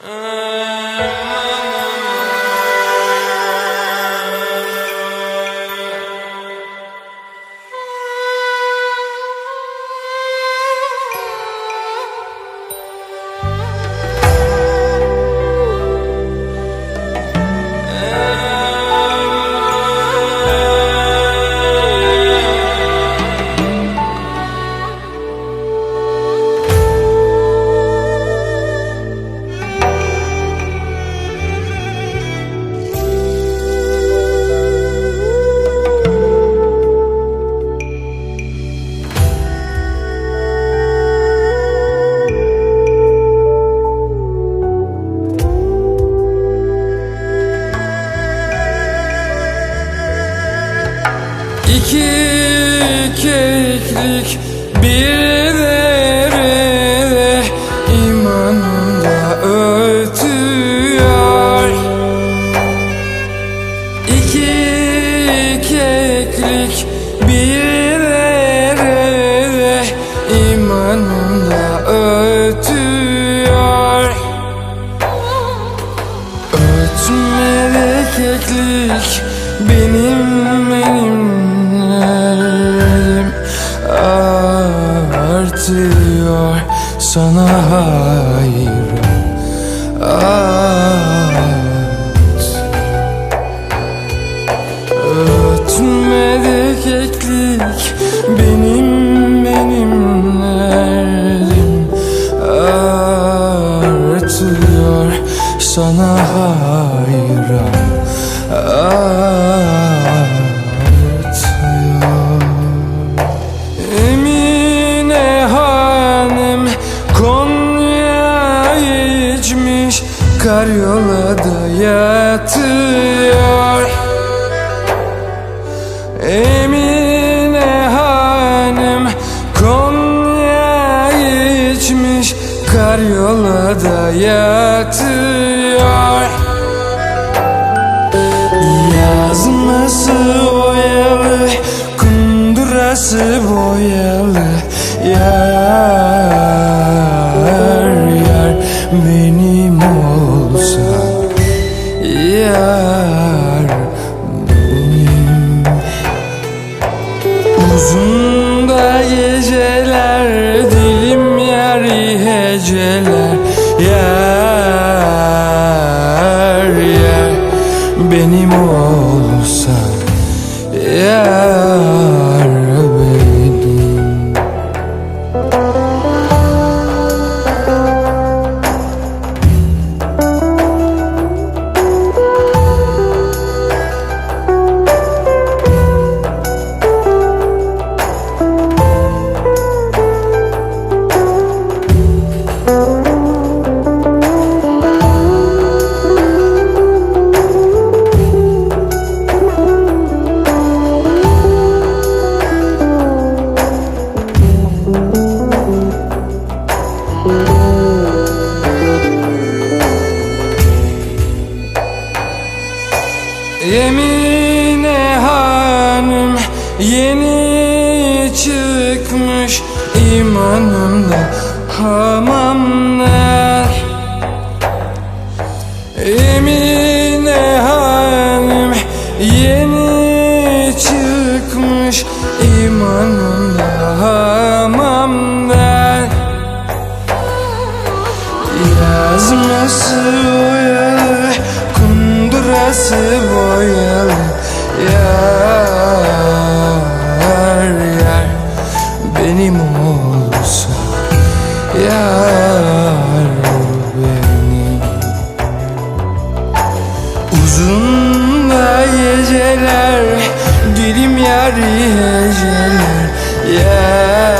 Uh... erkeklik bir Her yola da yatıyor. Emine hanım Konya içmiş Kar yola da yatıyor. Yazmasın Emine hanım yeni çıkmış imanımda hamamlar Emine hanım yeni çıkmış imanımda hamamlar Yazması uyan Dünyası boyalı Yar yar. Benim olsa Yar benim. Uzun da geceler Dilim yar yeceler Yar